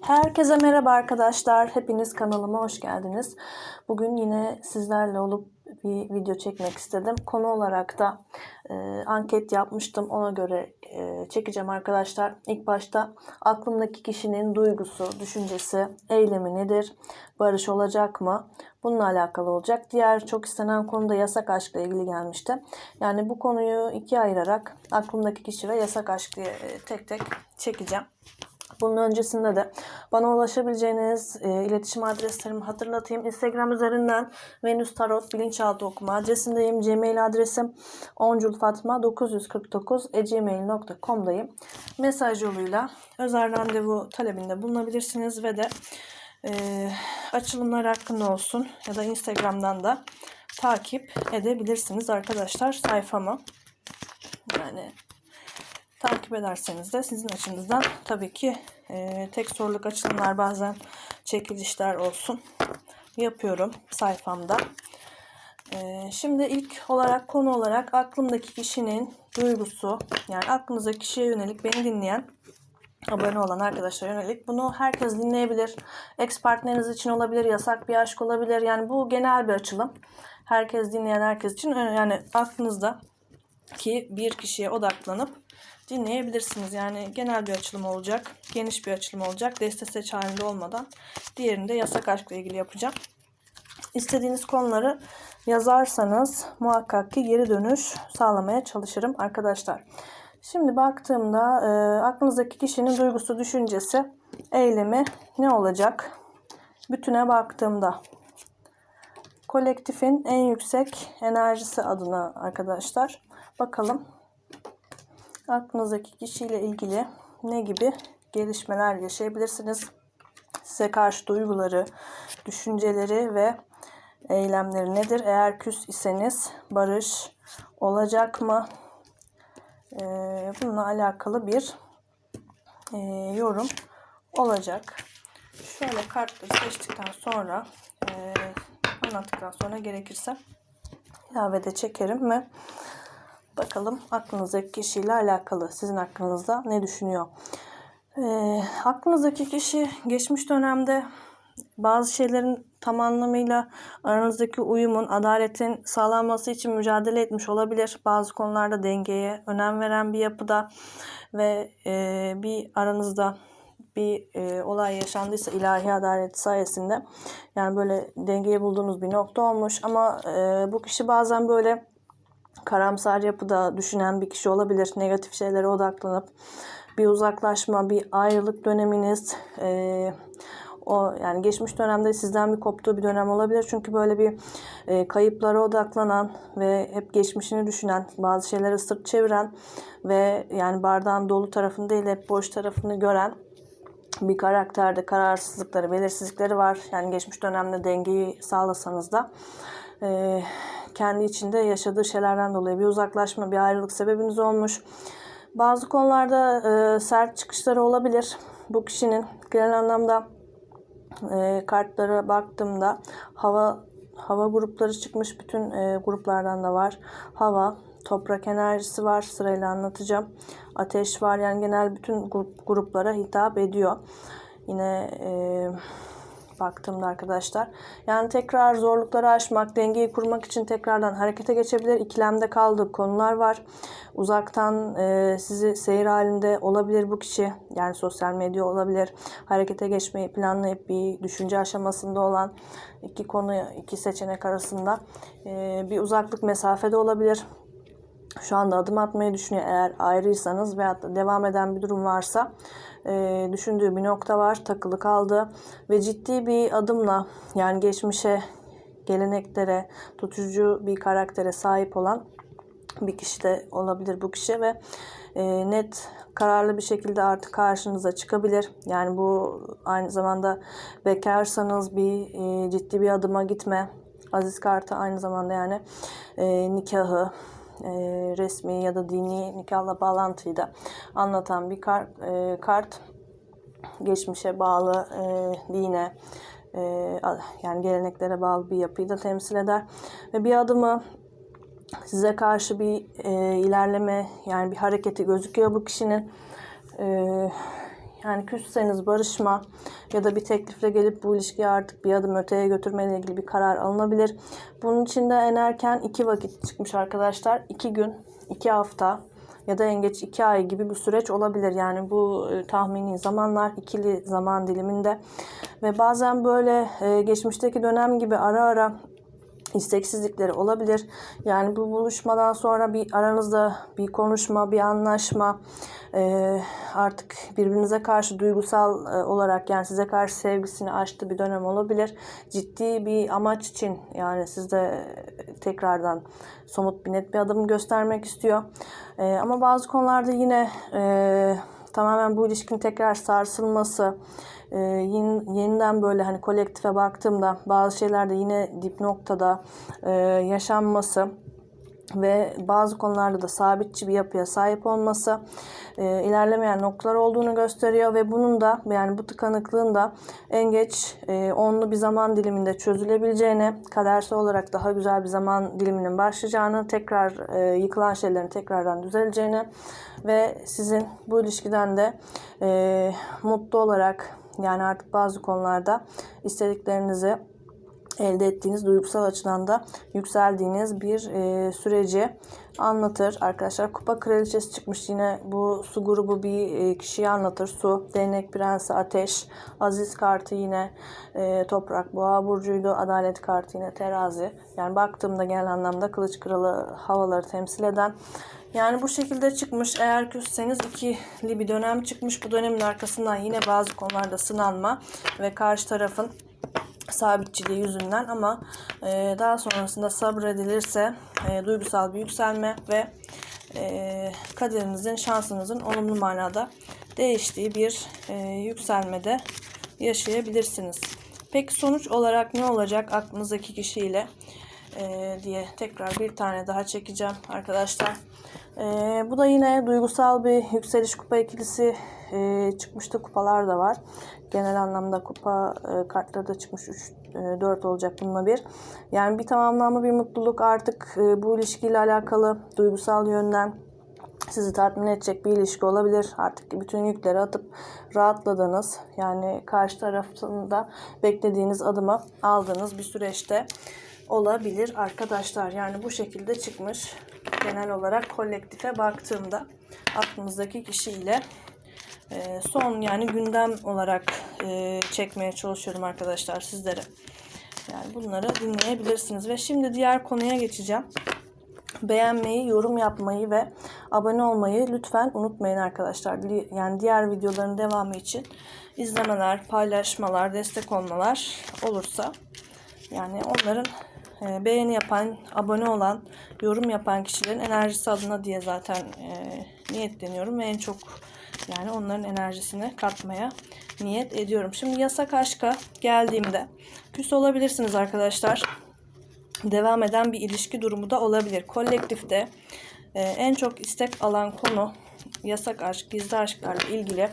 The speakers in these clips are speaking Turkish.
Herkese merhaba arkadaşlar. Hepiniz kanalıma hoş geldiniz. Bugün yine sizlerle olup bir video çekmek istedim. Konu olarak da e, anket yapmıştım. Ona göre e, çekeceğim arkadaşlar. İlk başta aklımdaki kişinin duygusu, düşüncesi, eylemi nedir? Barış olacak mı? Bununla alakalı olacak. Diğer çok istenen konu da yasak aşkla ilgili gelmişti. Yani bu konuyu ikiye ayırarak aklımdaki kişi ve yasak aşk diye e, tek tek çekeceğim. Bunun öncesinde de bana ulaşabileceğiniz e, iletişim adreslerimi hatırlatayım. Instagram üzerinden Venüs Tarot bilinçaltı okuma adresindeyim. Gmail adresim onculfatma949gmail.com'dayım. Mesaj yoluyla özel randevu talebinde bulunabilirsiniz ve de e, açılımlar hakkında olsun ya da Instagram'dan da takip edebilirsiniz arkadaşlar sayfamı. Yani takip ederseniz de sizin açınızdan tabii ki e, tek soruluk açılımlar bazen çekilişler olsun yapıyorum sayfamda. E, şimdi ilk olarak konu olarak aklımdaki kişinin duygusu yani aklınızdaki kişiye yönelik beni dinleyen abone olan arkadaşlara yönelik. Bunu herkes dinleyebilir. Ex partneriniz için olabilir, yasak bir aşk olabilir. Yani bu genel bir açılım. Herkes dinleyen herkes için yani aklınızda ki bir kişiye odaklanıp dinleyebilirsiniz. Yani genel bir açılım olacak. Geniş bir açılım olacak. Deste seç halinde olmadan. Diğerinde yasak aşkla ilgili yapacağım. İstediğiniz konuları yazarsanız muhakkak ki geri dönüş sağlamaya çalışırım arkadaşlar. Şimdi baktığımda e, aklınızdaki kişinin duygusu, düşüncesi, eylemi ne olacak? Bütüne baktığımda kolektifin en yüksek enerjisi adına arkadaşlar. Bakalım aklınızdaki kişiyle ilgili ne gibi gelişmeler yaşayabilirsiniz? Size karşı duyguları, düşünceleri ve eylemleri nedir? Eğer küs iseniz barış olacak mı? Ee, bununla alakalı bir e, yorum olacak. Şöyle kartları seçtikten sonra e, anlattıktan sonra gerekirse ilave de çekerim ve Bakalım aklınızdaki kişiyle alakalı. Sizin hakkınızda ne düşünüyor? E, aklınızdaki kişi geçmiş dönemde bazı şeylerin tam anlamıyla aranızdaki uyumun, adaletin sağlanması için mücadele etmiş olabilir. Bazı konularda dengeye önem veren bir yapıda ve e, bir aranızda bir e, olay yaşandıysa ilahi adalet sayesinde yani böyle dengeyi bulduğunuz bir nokta olmuş ama e, bu kişi bazen böyle karamsar yapıda düşünen bir kişi olabilir. Negatif şeylere odaklanıp bir uzaklaşma, bir ayrılık döneminiz, e, o yani geçmiş dönemde sizden bir koptuğu bir dönem olabilir. Çünkü böyle bir e, kayıplara odaklanan ve hep geçmişini düşünen, bazı şeylere sırt çeviren ve yani bardağın dolu tarafını değil hep boş tarafını gören bir karakterde kararsızlıkları, belirsizlikleri var. Yani geçmiş dönemde dengeyi sağlasanız da e, kendi içinde yaşadığı şeylerden dolayı bir uzaklaşma, bir ayrılık sebebiniz olmuş. Bazı konularda e, sert çıkışları olabilir. Bu kişinin genel anlamda e, kartlara baktığımda hava hava grupları çıkmış. Bütün e, gruplardan da var. Hava, toprak enerjisi var. Sırayla anlatacağım. Ateş var. Yani genel bütün grup, gruplara hitap ediyor. Yine e, baktığımda arkadaşlar. Yani tekrar zorlukları aşmak, dengeyi kurmak için tekrardan harekete geçebilir. İkilemde kaldığı konular var. Uzaktan e, sizi seyir halinde olabilir bu kişi. Yani sosyal medya olabilir. Harekete geçmeyi planlayıp bir düşünce aşamasında olan iki konu, iki seçenek arasında e, bir uzaklık mesafede olabilir şu anda adım atmayı düşünüyor. Eğer ayrıysanız veya devam eden bir durum varsa e, düşündüğü bir nokta var. Takılı kaldı ve ciddi bir adımla yani geçmişe, geleneklere, tutucu bir karaktere sahip olan bir kişi de olabilir bu kişi ve e, net kararlı bir şekilde artık karşınıza çıkabilir. Yani bu aynı zamanda bekarsanız bir e, ciddi bir adıma gitme. Aziz kartı aynı zamanda yani e, nikahı, e, resmi ya da dini nikahla bağlantıyı da anlatan bir kart. E, kart geçmişe bağlı e, dine e, yani geleneklere bağlı bir yapıyı da temsil eder ve bir adımı size karşı bir e, ilerleme yani bir hareketi gözüküyor bu kişinin. E, Yani küsseniz barışma ya da bir teklifle gelip bu ilişkiyi artık bir adım öteye götürmeyle ilgili bir karar alınabilir. Bunun için de en erken iki vakit çıkmış arkadaşlar. iki gün, iki hafta ya da en geç iki ay gibi bir süreç olabilir. Yani bu e, tahmini zamanlar ikili zaman diliminde ve bazen böyle e, geçmişteki dönem gibi ara ara isteksizlikleri olabilir. Yani bu buluşmadan sonra bir aranızda bir konuşma, bir anlaşma, e, artık birbirinize karşı duygusal e, olarak yani size karşı sevgisini aştığı bir dönem olabilir. Ciddi bir amaç için yani sizde tekrardan somut bir net bir adım göstermek istiyor. E, ama bazı konularda yine e, tamamen bu ilişkinin tekrar sarsılması, e, yeni- yeniden böyle hani kolektife baktığımda bazı şeylerde yine dip noktada e, yaşanması ve bazı konularda da sabitçi bir yapıya sahip olması e, ilerlemeyen noktalar olduğunu gösteriyor ve bunun da yani bu tıkanıklığın da en geç e, onlu bir zaman diliminde çözülebileceğini, kadersel olarak daha güzel bir zaman diliminin başlayacağını, tekrar e, yıkılan şeylerin tekrardan düzeleceğini ve sizin bu ilişkiden de e, mutlu olarak yani artık bazı konularda istediklerinizi elde ettiğiniz duygusal açıdan da yükseldiğiniz bir e, süreci anlatır. Arkadaşlar kupa kraliçesi çıkmış yine bu su grubu bir e, kişiyi anlatır. Su, değnek prensi, ateş, aziz kartı yine e, toprak, boğa burcuydu. Adalet kartı yine terazi. Yani baktığımda genel anlamda kılıç kralı havaları temsil eden yani bu şekilde çıkmış. Eğer küsseniz ikili bir dönem çıkmış. Bu dönemin arkasından yine bazı konularda sınanma ve karşı tarafın sabitçiliği yüzünden ama e, daha sonrasında sabredilirse e, duygusal bir yükselme ve e, kaderinizin, şansınızın olumlu manada değiştiği bir e, yükselmede yaşayabilirsiniz. Peki sonuç olarak ne olacak aklınızdaki kişiyle e, diye tekrar bir tane daha çekeceğim arkadaşlar. E, bu da yine duygusal bir yükseliş kupa ikilisi e, çıkmıştı. Kupalar da var. Genel anlamda kupa e, kartları da çıkmış. 3 4 olacak bununla bir. Yani bir tamamlanma, bir mutluluk artık e, bu ilişkiyle alakalı duygusal yönden sizi tatmin edecek bir ilişki olabilir. Artık bütün yükleri atıp rahatladığınız yani karşı tarafında beklediğiniz adımı aldığınız bir süreçte olabilir arkadaşlar. Yani bu şekilde çıkmış. Genel olarak kolektife baktığımda aklınızdaki kişiyle e, son yani gündem olarak e, çekmeye çalışıyorum arkadaşlar sizlere. Yani bunları dinleyebilirsiniz ve şimdi diğer konuya geçeceğim. Beğenmeyi, yorum yapmayı ve abone olmayı lütfen unutmayın arkadaşlar. Yani diğer videoların devamı için izlemeler, paylaşmalar, destek olmalar olursa yani onların beğeni yapan, abone olan, yorum yapan kişilerin enerjisi adına diye zaten e, niyetleniyorum ve en çok yani onların enerjisini katmaya niyet ediyorum. Şimdi yasak aşka geldiğimde küs olabilirsiniz arkadaşlar devam eden bir ilişki durumu da olabilir. Kolektifte e, en çok istek alan konu yasak aşk, gizli aşklarla ilgili.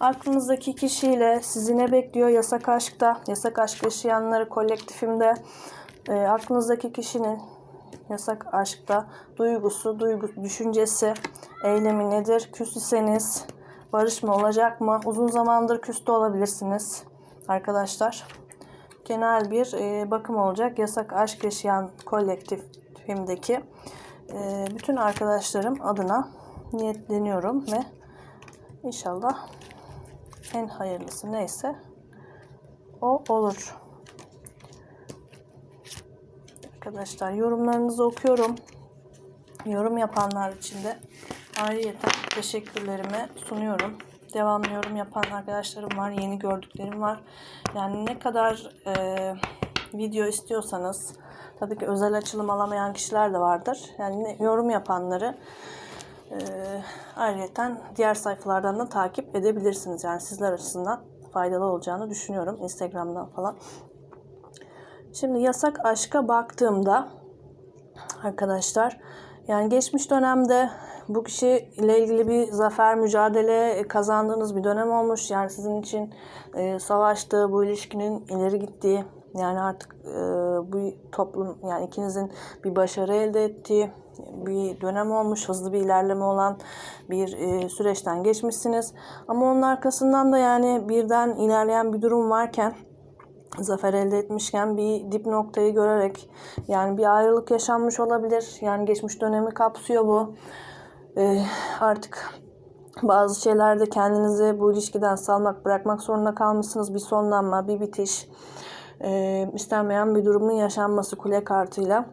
Aklınızdaki kişiyle sizi ne bekliyor yasak aşkta? Yasak aşk yaşayanları kolektifimde e, aklınızdaki kişinin yasak aşkta duygusu, duygu, düşüncesi, eylemi nedir? Küs iseniz barışma olacak mı? Uzun zamandır küste olabilirsiniz arkadaşlar genel bir e, bakım olacak. Yasak aşk yaşayan kolektifimdeki e, bütün arkadaşlarım adına niyetleniyorum ve inşallah en hayırlısı neyse o olur. Arkadaşlar yorumlarınızı okuyorum. Yorum yapanlar için de ayrıyeten teşekkürlerimi sunuyorum. Devamlı yorum yapan arkadaşlarım var. Yeni gördüklerim var. Yani ne kadar e, video istiyorsanız tabii ki özel açılım alamayan kişiler de vardır. Yani yorum yapanları e, ayrıyeten diğer sayfalardan da takip edebilirsiniz. Yani sizler açısından faydalı olacağını düşünüyorum. Instagram'dan falan. Şimdi yasak aşka baktığımda arkadaşlar yani geçmiş dönemde bu kişi ile ilgili bir zafer mücadele kazandığınız bir dönem olmuş. Yani sizin için e, savaştığı, bu ilişkinin ileri gittiği, yani artık e, bu toplum yani ikinizin bir başarı elde ettiği bir dönem olmuş. Hızlı bir ilerleme olan bir e, süreçten geçmişsiniz. Ama onun arkasından da yani birden ilerleyen bir durum varken zafer elde etmişken bir dip noktayı görerek yani bir ayrılık yaşanmış olabilir. Yani geçmiş dönemi kapsıyor bu. Ee, artık bazı şeylerde kendinizi bu ilişkiden salmak, bırakmak zorunda kalmışsınız. Bir sonlanma, bir bitiş, e, istenmeyen bir durumun yaşanması kule kartıyla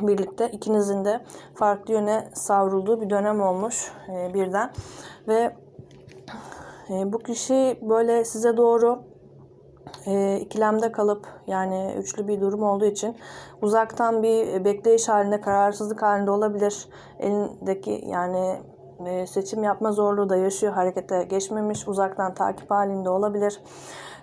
birlikte ikinizin de farklı yöne savrulduğu bir dönem olmuş e, birden. Ve e, bu kişi böyle size doğru e, ikilemde kalıp yani üçlü bir durum olduğu için uzaktan bir bekleyiş halinde, kararsızlık halinde olabilir. Elindeki yani e, seçim yapma zorluğu da yaşıyor. Harekete geçmemiş, uzaktan takip halinde olabilir.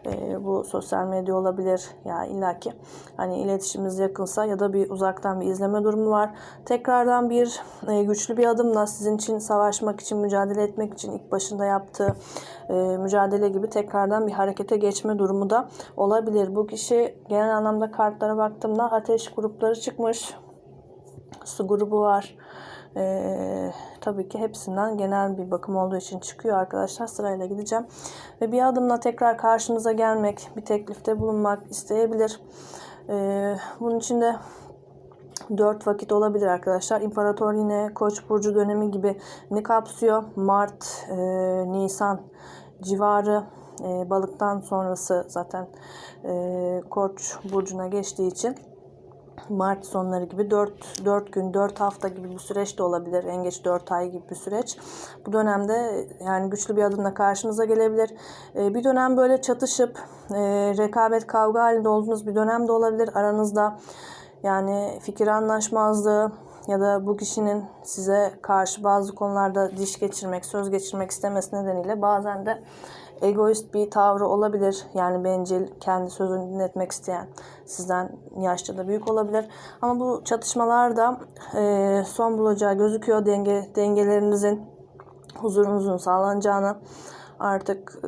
E, bu sosyal medya olabilir. Ya illaki hani iletişimimiz yakınsa ya da bir uzaktan bir izleme durumu var. Tekrardan bir e, güçlü bir adımla sizin için savaşmak için, mücadele etmek için ilk başında yaptığı e, mücadele gibi tekrardan bir harekete geçme durumu da olabilir. Bu kişi genel anlamda kartlara baktığımda ateş grupları çıkmış. Su grubu var. Ee, tabii ki hepsinden genel bir bakım olduğu için çıkıyor arkadaşlar. Sırayla gideceğim. Ve bir adımla tekrar karşınıza gelmek, bir teklifte bulunmak isteyebilir. Ee, bunun için de 4 vakit olabilir arkadaşlar. İmparator yine Koç burcu dönemi gibi ne kapsıyor? Mart, e, Nisan civarı e, balıktan sonrası zaten e, Koç burcuna geçtiği için Mart sonları gibi 4, 4 gün, 4 hafta gibi bir süreç de olabilir. En geç 4 ay gibi bir süreç. Bu dönemde yani güçlü bir adımla karşınıza gelebilir. Ee, bir dönem böyle çatışıp e, rekabet kavga halinde olduğunuz bir dönem de olabilir. Aranızda yani fikir anlaşmazlığı ya da bu kişinin size karşı bazı konularda diş geçirmek, söz geçirmek istemesi nedeniyle bazen de egoist bir tavrı olabilir. Yani bencil, kendi sözünü dinletmek isteyen, sizden yaşça da büyük olabilir. Ama bu çatışmalarda e, son bulacağı gözüküyor. Denge dengelerinizin huzurunuzun sağlanacağını artık e,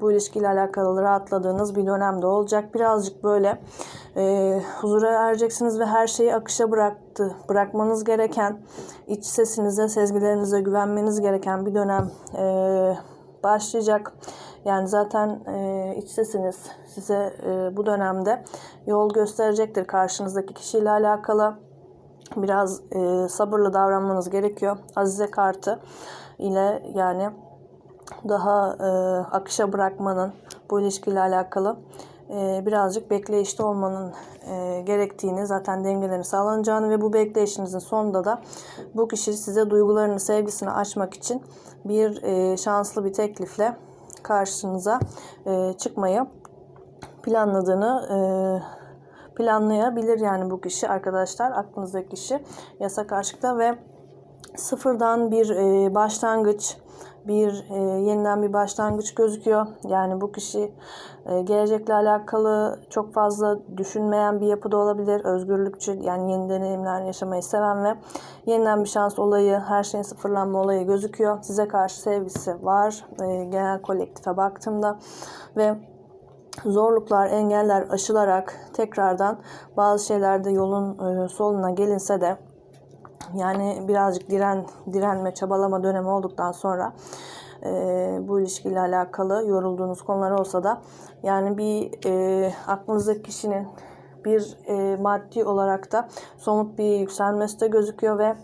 bu ilişkiyle alakalı rahatladığınız bir dönemde olacak. Birazcık böyle e, huzura ereceksiniz ve her şeyi akışa bıraktı. Bırakmanız gereken, iç sesinize, sezgilerinize güvenmeniz gereken bir dönem e, başlayacak. Yani zaten e, iç sesiniz size e, bu dönemde yol gösterecektir karşınızdaki kişiyle alakalı. Biraz e, sabırlı davranmanız gerekiyor. Azize kartı ile yani daha e, akışa bırakmanın bu ilişkiyle alakalı e, birazcık bekleyişte olmanın e, gerektiğini, zaten dengelerin sağlanacağını ve bu bekleyişinizin sonunda da bu kişi size duygularını, sevgisini açmak için bir e, şanslı bir teklifle karşınıza e, çıkmayı planladığını e, planlayabilir yani bu kişi arkadaşlar aklınızdaki kişi yasak aşkta ve sıfırdan bir e, başlangıç bir e, yeniden bir başlangıç gözüküyor. Yani bu kişi e, gelecekle alakalı çok fazla düşünmeyen bir yapıda olabilir. Özgürlükçü yani yeni deneyimler yaşamayı seven ve yeniden bir şans olayı, her şeyin sıfırlanma olayı gözüküyor. Size karşı sevgisi var. E, genel kolektife baktığımda ve zorluklar, engeller aşılarak tekrardan bazı şeylerde yolun e, soluna gelinse de yani birazcık diren direnme, çabalama dönemi olduktan sonra e, bu ilişkiyle alakalı yorulduğunuz konular olsa da yani bir e, aklınızdaki kişinin bir e, maddi olarak da somut bir yükselmesi de gözüküyor ve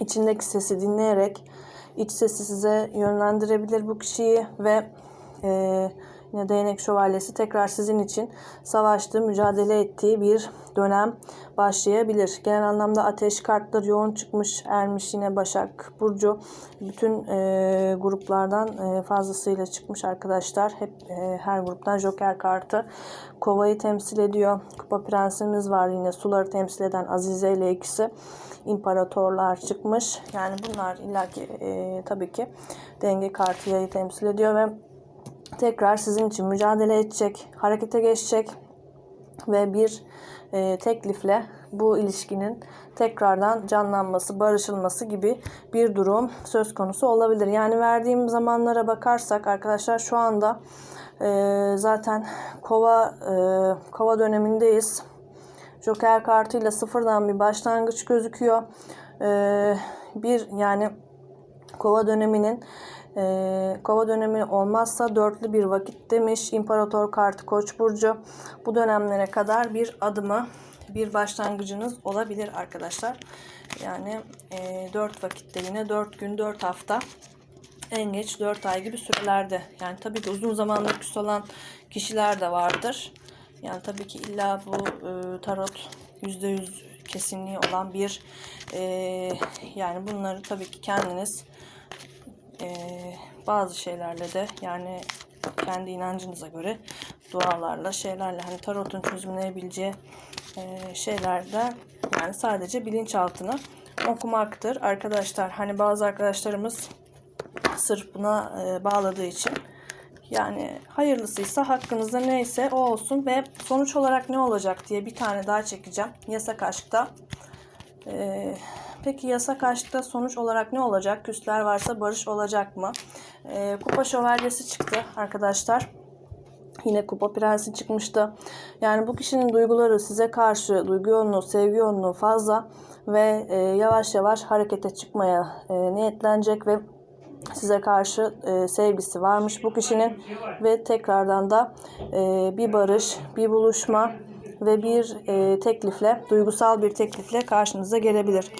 içindeki sesi dinleyerek iç sesi size yönlendirebilir bu kişiyi ve e, yine değnek şövalyesi tekrar sizin için savaştığı, mücadele ettiği bir dönem başlayabilir. Genel anlamda ateş kartları yoğun çıkmış. Ermiş yine Başak Burcu. Bütün e, gruplardan e, fazlasıyla çıkmış arkadaşlar. Hep e, her gruptan Joker kartı. Kovayı temsil ediyor. Kupa prensimiz var yine. Suları temsil eden Azize ile ikisi. imparatorlar çıkmış. Yani bunlar illaki e, tabii ki denge kartı yayı temsil ediyor ve tekrar sizin için mücadele edecek, harekete geçecek. ve bir e, teklifle bu ilişkinin tekrardan canlanması, barışılması gibi bir durum söz konusu olabilir. Yani verdiğim zamanlara bakarsak arkadaşlar şu anda e, zaten kova e, kova dönemindeyiz. Joker kartıyla sıfırdan bir başlangıç gözüküyor. E, bir yani kova döneminin e, kova dönemi olmazsa dörtlü bir vakit demiş. İmparator kartı Koç burcu. Bu dönemlere kadar bir adımı, bir başlangıcınız olabilir arkadaşlar. Yani e, 4 vakitte yine 4 gün 4 hafta en geç 4 ay gibi sürelerde. Yani tabii ki uzun zamandır küs olan kişiler de vardır. Yani tabii ki illa bu e, tarot %100 kesinliği olan bir e, yani bunları tabii ki kendiniz e, bazı şeylerle de yani kendi inancınıza göre dualarla şeylerle hani tarotun çözümleyebileceği e, şeylerde yani sadece bilinçaltını okumaktır arkadaşlar. Hani bazı arkadaşlarımız sırf buna e, bağladığı için yani hayırlısıysa hakkınızda neyse o olsun ve sonuç olarak ne olacak diye bir tane daha çekeceğim. Yasak aşkta. Ee, peki yasak aşkta sonuç olarak ne olacak? Küsler varsa barış olacak mı? Ee, kupa şövalyesi çıktı arkadaşlar. Yine kupa prensi çıkmıştı. Yani bu kişinin duyguları size karşı duygu yoğunluğu, sevgi yoğunluğu fazla ve e, yavaş yavaş harekete çıkmaya e, niyetlenecek ve size karşı e, sevgisi varmış bu kişinin ve tekrardan da e, bir barış, bir buluşma ve bir e, teklifle, duygusal bir teklifle karşınıza gelebilir.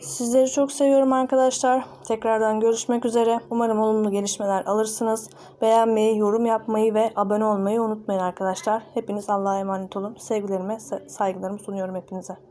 Sizleri çok seviyorum arkadaşlar. Tekrardan görüşmek üzere. Umarım olumlu gelişmeler alırsınız. Beğenmeyi, yorum yapmayı ve abone olmayı unutmayın arkadaşlar. Hepiniz Allah'a emanet olun. Sevgilerime, saygılarımı sunuyorum hepinize.